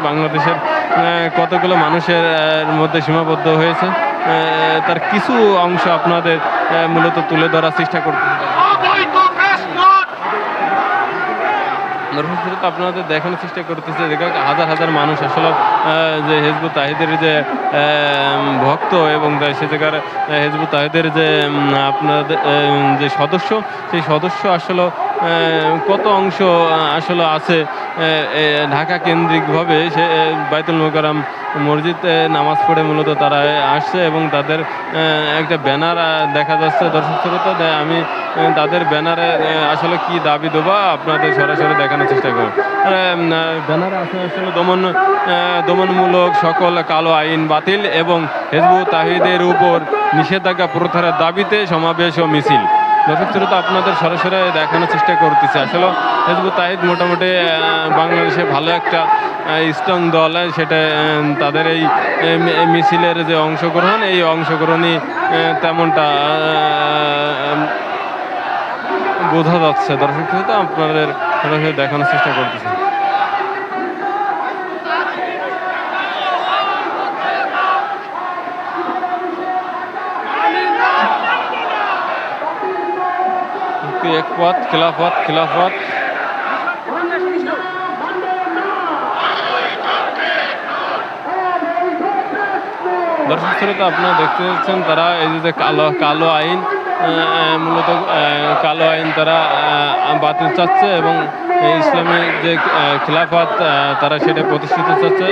বাংলাদেশের কতগুলো মানুষের মধ্যে সীমাবদ্ধ হয়েছে? তার কিছু অংশ আপনাদের মূলত তুলে ধরার চেষ্টা করতে শ্রোতা আপনাদের দেখানোর চেষ্টা করতেছে। যে হাজার হাজার মানুষ আসলে যে হেজবু তাহিদের যে ভক্ত এবং সে জায়গার আহ, হেজবুত তাহিদের যে আপনাদের যে সদস্য সেই সদস্য আসলে কত অংশ আসলে আছে ঢাকা কেন্দ্রিকভাবে সে বাইতুল মোকারাম মসজিদে নামাজ পড়ে মূলত তারা আসছে এবং তাদের একটা ব্যানার দেখা যাচ্ছে দর্শক শ্রোতা আমি তাদের ব্যানারে আসলে কি দাবি দেবা, আপনাদের সরাসরি দেখানোর চেষ্টা করব। ব্যানারে আসলে দমন দমনমূলক সকল কালো আইন বাতিল এবং হেজবুত তাহিদের উপর নিষেধাজ্ঞা প্রত্যাহারের দাবিতে সমাবেশ ও মিছিল। দর্শক শ্রোতা আপনাদের সরাসরি দেখানোর চেষ্টা করতেছে। আসলে হেজবুত তাহিদ মোটামুটি বাংলাদেশে ভালো একটা স্ট্রং দল সেটা তাদের এই মিছিলের যে অংশগ্রহণ, এই অংশগ্রহণই তেমনটা বোঝা যাচ্ছে। দর্শক শ্রোতা, আপনাদের সরাসরি দেখানোর চেষ্টা করতেছি। একটু এক পথ, খিলাফত খিলাফত? দর্শক শ্রোতা, আপনারা দেখতে পাচ্ছেন তারা এই যে কালো কালো আইন মূলত কালো আইন তারা বাতিল চাচ্ছে এবং এই ইসলামী যে খিলাফত তারা সেটা প্রতিষ্ঠিত চাচ্ছে।